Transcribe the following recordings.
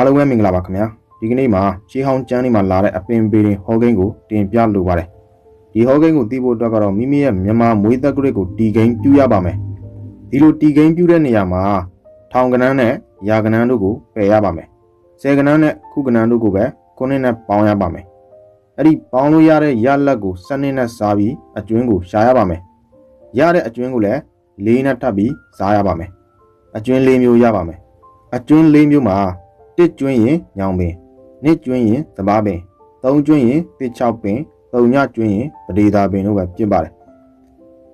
အားလုံးပဲမင်္ဂလာပါခင်ဗျာဒီကနေ့မှာရှေးဟောင်းကျမ်းလေးမှာလာတဲ့အပင်ပေရင်ဟောကိန်းကိုတင်ပြလိုပါတယ်ဒီဟောကိန်းကိုသိဖို့အတွက်ကတော့မိမိရဲ့မြန်မာမွေးသက်ဂရစ်ကိုတီကိန်းပြုရပါမယ်ဒီလိုတီကိန်းပြုတဲ့နေရာမှာထောင်ကနန်းနဲ့ရာကနန်းတို့ကိုပယ်ရပါမယ်ဆယ်ကနန်းနဲ့ခုကနန်းတို့ကိုပဲခုနှစ်နဲ့ပေါင်းရပါမယ်အဲ့ဒီပေါင်းလို့ရတဲ့ရလက်ကိုစနစ်နဲ့စားပြီးအကျွင်းကိုရှာရပါမယ်ရတဲ့အကျွင်းကိုလည်းလေးနဲ့ထပ်ပြီးစားရပါမယ်အကျွင်းလေးမျိုးရပါမယ်အကျွင်းလေးမျိုးမှာ တစ်ကျွင်းရင်ညောင်ပင်နှစ်ကျွင်းရင်သဘာပင်သုံးကျွင်းရင်တစ်ချောက်ပင်သုံးညကျွင်းရင်ပဒေသာပင်တို့ပဲဖြစ်ပါတယ်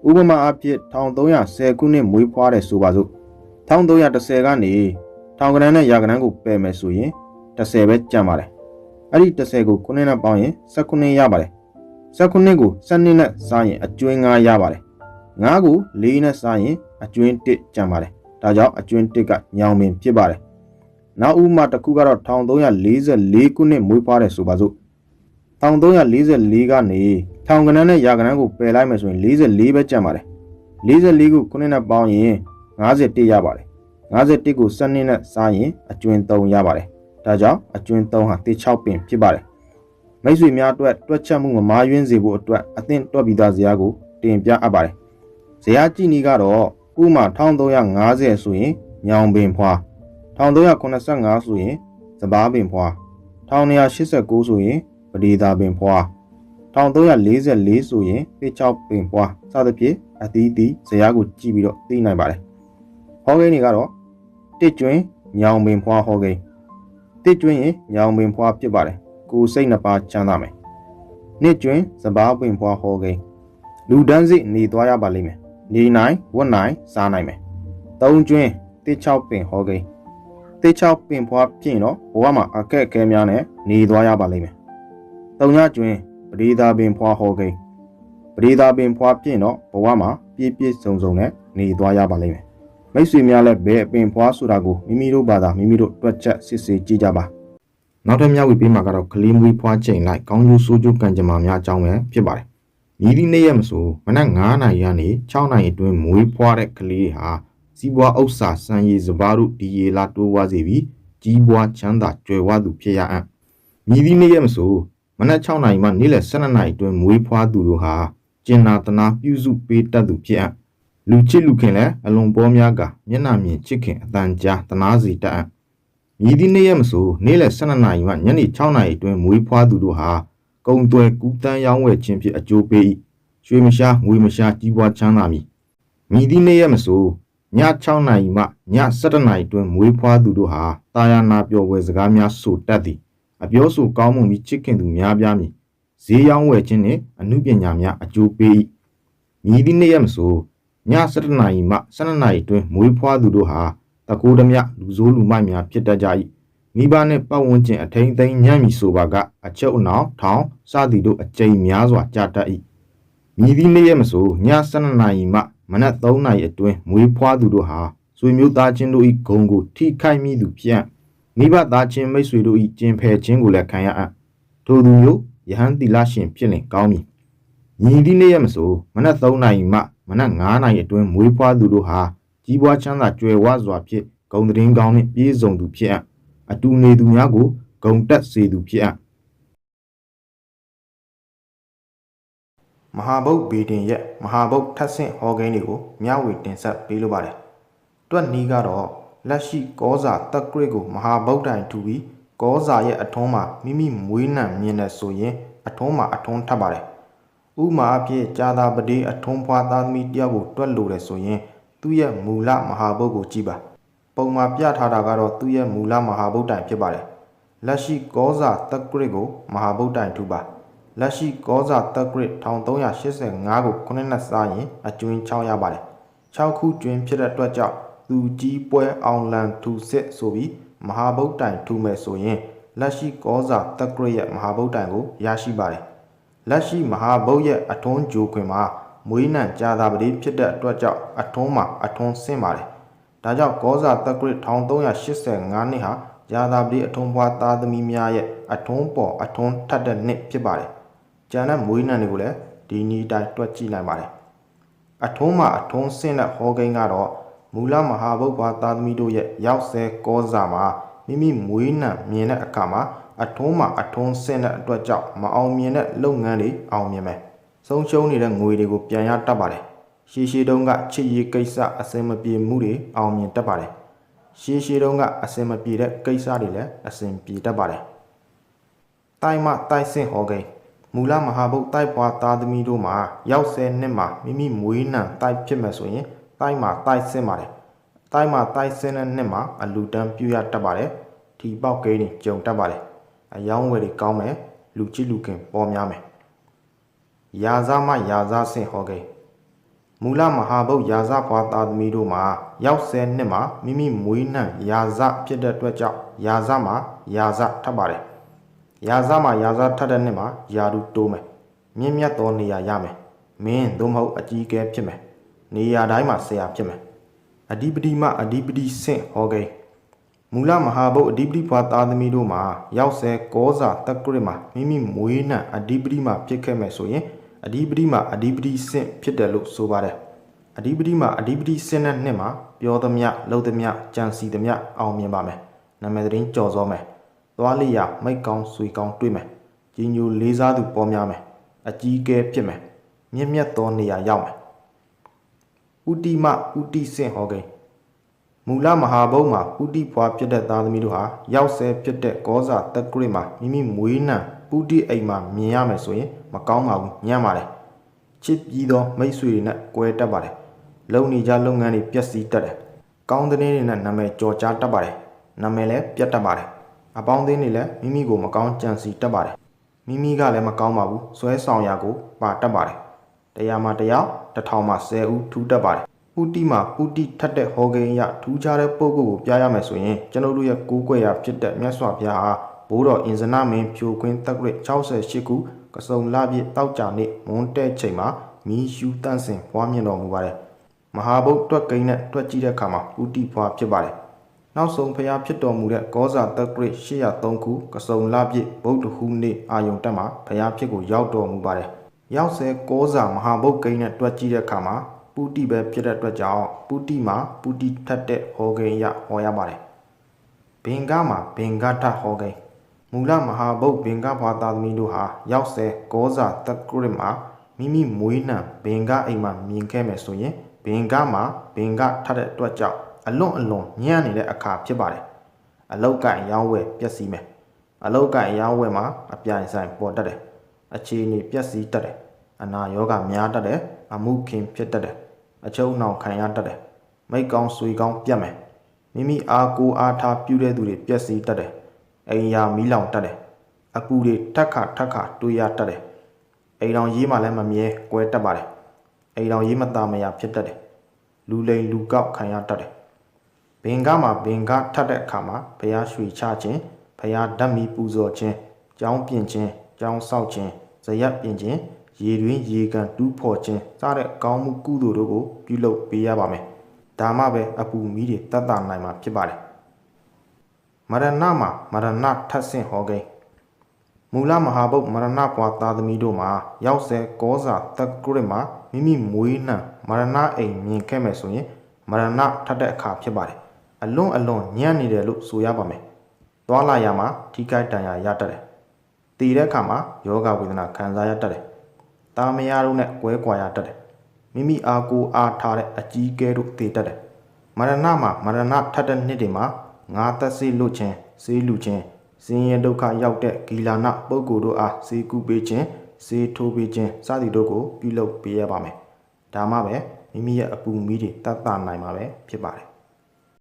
ဥပမာအဖြစ်1310ခုနှစ်မွေးဖွားတဲ့ဆိုပါစို့1310ကနေထောင်ကနန်းနဲ့ရာကနန်းကိုပယ်မယ်ဆိုရင်10ပဲကျန်ပါတယ်အဲ့ဒီ10ကို9နဲ့ပေါင်းရင်19ရပါတယ်19ကို7နဲ့စားရင်အကျွင်း9ရပါတယ်9ကို4နဲ့စားရင်အကျွင်း1ကျန်ပါတယ်ဒါကြောင့်အကျွင်း1ကညောင်ပင်ဖြစ်ပါတယ် နောက်ဥပမာတစ်ခုကတော့1344ခုနှစ်မွေးဖွားတယ်ဆိုပါစို့1344ကနေထောင်ကနန်းနဲ့ရာကနန်းကိုပယ်လိုက်မယ်ဆိုရင်44ပဲကျန်ပါတယ်44ကိုခုနှစ်နဲ့ပေါင်းရင်51ရပါတယ်51ကို7နှစ်နဲ့စားရင်အကျွင်း3ရပါတယ်ဒါကြောင့်အကျွင်း3ဟာ16ပင်ဖြစ်ပါတယ်မိတ်ဆွေများအတွက်တွက်ချက်မှုမမာယွင်းစေဖို့အတွက်အသင့်တွက်ပြီးသားဇာတ်ကိုတင်ပြအပ်ပါတယ်ဇာတ်ကြည့်နီးကတော့ဥမာ1350ဆိုရင်ညောင်ပင်ဖွာ 1385ဆိုရင်စပားပင်ဖွာ1289ဆိုရင်ပဒေသာပင်ဖွာ1344ဆိုရင်ပေ6ပင်ဖွာစသဖြင့်အသီးသီးဇာတ်ကိုကြည့်ပြီးတော့သိနိုင်ပါတယ်ဟောကိန်းတွေကတော့တစ်ကျွင်းညောင်ပင်ဖွာဟောကိန်းတစ်ကျွင်းရင်ညောင်ပင်ဖွာဖြစ်ပါတယ်ကိုယ်စိတ်နှစ်ပါးချမ်းသာမယ်နှစ်ကျွင်းစပားပင်ဖွာဟောကိန်းလူဒန်းစိနေသွားရပါလိမ့်မယ်နေနိုင်ဝတ်နိုင်စားနိုင်မယ်သုံးကျွင်းတစ်ချောက်ပင်ဟောကိန်း တစ်ချောက်ပင်ဖွာဖြစ်ရင်တော့ဘဝမှာအခက်အခဲများနဲ့နေသွားရပါလိမ့်မယ်သုံးညကျွင်းပရိသာပင်ဖွာဟောကိန်းပရိသာပင်ဖွာဖြစ်ရင်တော့ဘဝမှာပြည့်ပြည့်စုံစုံနဲ့နေသွားရပါလိမ့်မယ်မိတ်ဆွေများလည်းဘယ်အပင်ဖွာဆိုတာကိုမိမိတို့ဘာသာမိမိတို့တွက်ချက်စစ်ဆေးကြည့်ကြပါနောက်ထပ်မျှဝေပေးမှာကတော့ကလေးမွေးဖွားချိန်လိုက်ကောင်းကျိုးဆိုးကျိုးကံကြမ္မာများအကြောင်းပဲဖြစ်ပါတယ်မြည်သည့်နေ့ရက်မဆိုမနက်9နာရီကနေ6နာရီအတွင်းမွေးဖွားတဲ့ကလေးဟာ စီးပွားဥစ္စာစံရည်စပါးတို့ဒီရေလာတိုးဝါစေပြီးကြီးပွားချမ်းသာကြွယ်ဝသူဖြစ်ရအံ့မြည်သည့်နေ့ရက်မဆိုမနက်6နာရီမှနေ့လယ်12နာရီအတွင်းမွေးဖွားသူတို့ဟာကျင်နာတနာပြုစုပေးတတ်သူဖြစ်အံ့လူချစ်လူခင်လည်းအလွန်ပေါ်များကမျက်နှာမြင်ချစ်ခင်အတန်ကြားတနာစီတတ်အံ့မြည်သည့်နေ့ရက်မဆိုနေ့လယ်12နာရီမှညနေ6နာရီအတွင်းမွေးဖွားသူတို့ဟာကုံသွဲကူးတန်းရောင်းဝယ်ခြင်းဖြင့်အကျိုးပေး၏ရွှေမရှားငွေမရှားကြီးပွားချမ်းသာမည်မြည်သည့်နေ့ရက်မဆို ည6နာရီမှည7နာရီတွင်မွေးဖွားသူတို့ဟာတာယာနာပျော်ဝယ်စကားများဆိုတတ်သည်အပြောဆိုကောင်းမှုပြီးချစ်ခင်သူများပြားမည်ဈေးရောင်းဝယ်ခြင်းနှင့်အမှုပညာများအကျိုးပေး၏မြည်သည့်နေ့ရက်မဆိုည7နာရီမှ12နာရီတွင်မွေးဖွားသူတို့ဟာတကူဓမြလူဆိုးလူမိုက်များဖြစ်တတ်ကြ၏မိဘနှင့်ပတ်ဝန်းကျင်အထိန်သိမ်းညံ့မီဆိုပါကအချုပ်အနှောင်ထောင်စသည်တို့အကြိမ်များစွာကြာတတ်၏မြည်သည့်နေ့ရက်မဆိုည7နာရီမှ မနက်3နာရီအတွင်းမွေးဖွားသူတို့ဟာဆွေမျိုးသားချင်းတို့၏ဂုံကိုထိခိုက်မိသူဖြစ်မိဘသားချင်းမိတ်ဆွေတို့၏ကျင်ဖယ်ခြင်းကိုလည်းခံရအံ့ထိုသူမျိုးယဟန်တိလရှင်ဖြစ်လင်ကောင်းမည်ညီသည့်နေ့ရက်မဆိုမနက်3နာရီမှမနက်9နာရီအတွင်းမွေးဖွားသူတို့ဟာကြီးပွားချမ်းသာကြွယ်ဝစွာဖြင့်ဂုံတရင်ကောင်းနှင့်ပြည့်စုံသူဖြစ်အံ့အတူနေသူများကိုဂုံတက်စေသူဖြစ်အံ့ မဟာဗုဒ္ဓဗေဒင်ရဲ့မဟာဗုဒ္ဓထပ်ဆင့်ဟောကိန်းတွေကိုမျှဝေတင်ဆက်ပေးလိုပါတယ်။တွက်နီးကတော့လက်ရှိကောဇာတက်ဂရစ်ကိုမဟာဗုဒ္ဓံထူပြီးကောဇာရဲ့အထုံးမှာမိမိမွေးနှံမြင်တဲ့ဆိုရင် အထုံးမှာအထုံးထပ်ပါတယ်။ဥမာအဖြစ်ကြာသာပတိအထုံးဖွာသားသမီးတယောက်ကိုတွက်လို့တယ်ဆိုရင်သူ့ရဲ့မူလမဟာဗုဒ္ဓကိုကြည့်ပါ။ပုံမှာပြထားတာကတော့သူ့ရဲ့မူလမဟာဗုဒ္ဓံဖြစ်ပါတယ်။လက်ရှိကောဇာတက်ဂရစ်ကိုမဟာဗုဒ္ဓံထူပါ။ လက်ရှိကောဇာတက်ဂရစ်1385ကိုခုနှစ်နဲ့စားရင်အကျွင်း6ရပါတယ်6ခုကျွင်းဖြစ်တဲ့အတွက်ကြောင့်သူကြီးပွဲအောင်လံထူစစ်ဆိုပြီးမဟာဗုဒ္ဓံထူမယ်ဆိုရင်လက်ရှိကောဇာတက်ဂရစ်ရဲ့မဟာဗုဒ္ဓံကိုရရှိပါတယ်လက်ရှိမဟာဗုဒ္ဓရဲ့အထွန်းဂျိုခွင်မှာမွေးနံကြာသာပတိဖြစ်တဲ့အတွက်ကြောင့်အထွန်းမှာအထွန်းဆင့်ပါတယ်ဒါကြောင့်ကောဇာတက်ဂရစ်1385နှစ်ဟာကြာသာပတိအထွန်းဘွားသားသမီးများရဲ့အထွန်းပေါ်အထွန်းထက်တဲ့နှစ်ဖြစ်ပါတယ် ကျန်တဲ့မွေးနံတွေကိုလည်းဒီနီးတိုင်းတွက်ကြည့်နိုင်ပါတယ်အထုံးမှာအထုံးဆင့်တဲ့ဟောကိန်းကတော့မူလမဟာဗုဒ္ဓဘာသာသမီတို့ရဲ့ရောက်ဆဲကောဇာမှာမိမိမွေးနှံမြင်တဲ့အခါမှာအထုံးမှာအထုံးဆင့်တဲ့အတွက်ကြောင့်မအောင်မြင်တဲ့လုပ်ငန်းတွေအောင်မြင်မယ်ဆုံးရှုံးနေတဲ့ငွေတွေကိုပြန်ရတတ်ပါတယ်ရှေးရှေးတုန်းကချစ်ရေးကိစ္စအစင်မပြေမှုတွေအောင်မြင်တတ်ပါတယ်ရှေးရှေးတုန်းကအစင်မပြေတဲ့ကိစ္စတွေလည်းအစင်ပြေတတ်ပါတယ်တိုင်မတိုင်စင်ဟောကိန်း မူလမဟာဘုတ်တိုက်ပွားသားသမီးတို့မှာရောက်ဆယ်နှစ်မှာမိမိမွေးနှံတိုက်ဖြစ်မယ်ဆိုရင်တိုင်မတိုက်စင်ပါတယ်တိုင်မတိုက်စင်တဲ့နှစ်မှာအလူတန်းပြူရတတ်ပါတယ်ထီပေါက်ကိန်းတွေကြုံတတ်ပါတယ်အယောင်းဝယ်တွေကောင်းမယ်လူချစ်လူခင်ပေါ်များမယ်ယာဇမယာဇစင်ဟောကိန်းမူလမဟာဘုတ်ယာဇဘွားသားသမီးတို့မှာရောက်ဆယ်နှစ်မှာမိမိမွေးနှံယာဇဖြစ်တဲ့အတွက်ကြောင့်ယာဇမှာယာဇထပ်ပါတယ် ရာဇမှာရာဇထက်တဲ့နှစ်မှာယာရုတိုးမယ်မြင့်မြတ်သောနေရာရမယ်မင်းသို့မဟုတ်အကြီးအကဲဖြစ်မယ်နေရာတိုင်းမှာဆရာဖြစ်မယ်အဓိပတိမအဓိပတိဆင့်ဟောကိန်းမူလမဟာဘုတ်အဓိပတိဘွားသားသမီးတို့မှာရောက်ဆဲကောဇာတက္ကရမှာမိမိမွေးနှံအဓိပတိမဖြစ်ခဲ့မယ်ဆိုရင်အဓိပတိမအဓိပတိဆင့်ဖြစ်တယ်လို့ဆိုပါတယ်အဓိပတိမအဓိပတိဆင့်တဲ့နှစ်မှာပြောသမျှလှုပ်သမျှကြံစီသမျှအောင်မြင်ပါမယ်နာမည်သတင်းကြော်စောမယ် သွားလိရမိတ်ကောင်းဆွေကောင်းတွေ့မယ်ကြီးညိုလေးစားသူပေါ်များမယ်အကြီးကဲဖြစ်မယ်မြင့်မြတ်သောနေရာရောက်မယ်ဥတိမဥတိစင်ဟောကိန်းမူလမဟာဘုံမှာဥတိဖွာဖြစ်တဲ့သားသမီးတို့ဟာရောက်ဆဲဖြစ်တဲ့ကောဇာတက်ကရစ်မှာမိမိမွေးနှံပုတိအိမ်မှာမြင်ရမယ်ဆိုရင်မကောင်းပါဘူးညံ့ပါတယ်ချစ်ပြီးသောမိတ်ဆွေတွေနဲ့ကွဲတတ်ပါတယ်လုံနေကြလုပ်ငန်းတွေပျက်စီးတတ်တယ်ကောင်းတဲ့နေ့တွေနဲ့နာမည်ကြော်ကြားတတ်ပါတယ်နာမည်လည်းပြတ်တတ်ပါတယ် အပေါင်းအသင်းတွေလည်းမိမိကိုမကောင်းကြံစီတတ်ပါတယ်မိမိကလည်းမကောင်းပါဘူးဆွဲဆောင်ရာကိုပါတတ်ပါတယ်တရားမှာတရားတစ်ထောင်မှာ10ဦးထူးတတ်ပါတယ်ဥတိမှာဥတိထက်တဲ့ဟောကိန်းအရထူးခြားတဲ့ပုဂ္ဂိုလ်ကိုပြရမယ်ဆိုရင်ကျွန်ုပ်တို့ရဲ့ကိုးကွယ်ရာဖြစ်တဲ့မြတ်စွာဘုရားဟာဘိုးတော်အင်ဇနမင်းဖြိုခွင်းတက်ဂရစ်68ခုကစုံလပြည့်တောက်ကြနေ့မွန်းတဲ့ချိန်မှာမီးရှူတန့်စင်ပွားမြင်တော်မူပါတယ်မဟာဘုတ်တွက်ကိန်းနဲ့တွက်ကြည့်တဲ့အခါမှာဥတိဖွာဖြစ်ပါတယ် နောက်ဆုံးဖျားဖြစ်တော်မူတဲ့ကောဇာတက်ကရစ်803ခုကစုံလပြည့်ဗုဒ္ဓဟူးနေ့အာယုံတက်မှာဖျားဖြစ်ကိုရောက်တော်မူပါတယ်။ရောက်ဆဲကောဇာမဟာဘုတ်ကိန်းနဲ့တွက်ကြည့်တဲ့အခါမှာပုတိပဲဖြစ်တဲ့အတွက်ကြောင့်ပုတိမှာပုတိထက်တဲ့ဟောကိန်းရဟောရပါတယ်။ဘင်္ဂမှာဘင်္ဂထဟောကိန်းမူလမဟာဘုတ်ဘင်္ဂဘာသာသမီးတို့ဟာရောက်ဆဲကောဇာတက်ကရစ်မှာမိမိမွေးနှံဘင်္ဂအိမ်မှာမြင်ခဲ့မယ်ဆိုရင်ဘင်္ဂမှာဘင်္ဂထက်တဲ့အတွက်ကြောင့် အလွန်အလွန်ညံ့နေတဲ့အခါဖြစ်ပါတယ်။အလောက်ကင်ရောင်းဝယ်ပျက်စီးမယ်။အလောက်ကင်ရောင်းဝယ်မှာအပြိုင်ဆိုင်ပေါ်တတ်တယ်။အခြေအနေပျက်စီးတတ်တယ်။အနာရောဂါများတတ်တယ်။အမှုခင်ဖြစ်တတ်တယ်။အချုံနှောင်ခံရတတ်တယ်။မိတ်ကောင်းဆွေကောင်းပြတ်မယ်။မိမိအားကိုးအားထားပြုတဲ့သူတွေပျက်စီးတတ်တယ်။အိမ်ယာမီးလောင်တတ်တယ်။အပူတွေထက်ခါထက်ခါတွေးရတတ်တယ်။အိမ်တော်ရေးမှလည်းမမြဲကွဲတတ်ပါတယ်။အိမ်တော်ရေးမသားမရဖြစ်တတ်တယ်။လူလိန်လူကောက်ခံရတတ်တယ်။ ဘင်္ဂမှာဘင်္ဂထပ်တဲ့အခါမှာဘုရားရွှေချခြင်းဘုရားဓာတ်မီပူဇော်ခြင်းကြောင်းပြင်ခြင်းကြောင်းဆောက်ခြင်းဇရက်ပြင်ခြင်းရေတွင်ရေကန်တူးဖော်ခြင်းစတဲ့ကောင်းမှုကုသိုလ်တို့ကိုပြုလုပ်ပေးရပါမယ်ဒါမှပဲအပူမီးတွေတတ်တာနိုင်မှာဖြစ်ပါတယ်မရဏမှာမရဏထပ်ဆင့်ဟောကိန်းမူလမဟာဘုတ်မရဏဘွာသားသမီးတို့မှာရောက်ဆဲကောဇာတက္ကရစ်မှာမိမိမွေးနှံမရဏအိမ်မြင်ခဲ့မယ်ဆိုရင်မရဏထပ်တဲ့အခါဖြစ်ပါတယ် အလွန်အလွန်ညံ့နေတယ်လို့ဆိုရပါမယ်။သွားလာရမှာထိခိုက်တန်ရာရတတ်တယ်။တည်တဲ့အခါမှာယောဂဝေဒနာခံစားရတတ်တယ်။တာမယာတို့နဲ့ကွဲကွာရတတ်တယ်။မိမိအားကိုးအားထားတဲ့အကြီးကဲတို့တည်တတ်တယ်။မရဏမှာမရဏထပ်တဲ့နှစ်တွေမှာငါသက်စေလွတ်ခြင်းစေးလူခြင်းစင်ရဒုက္ခရောက်တဲ့ဂီလာနပုဂ္ဂိုလ်တို့အားစေကုပေးခြင်းစေထိုးပေးခြင်းစသည်တို့ကိုပြုလုပ်ပေးရပါမယ်။ဒါမှပဲမိမိရဲ့အပူမီးတွေတတ်တာနိုင်မှာပဲဖြစ်ပါတယ်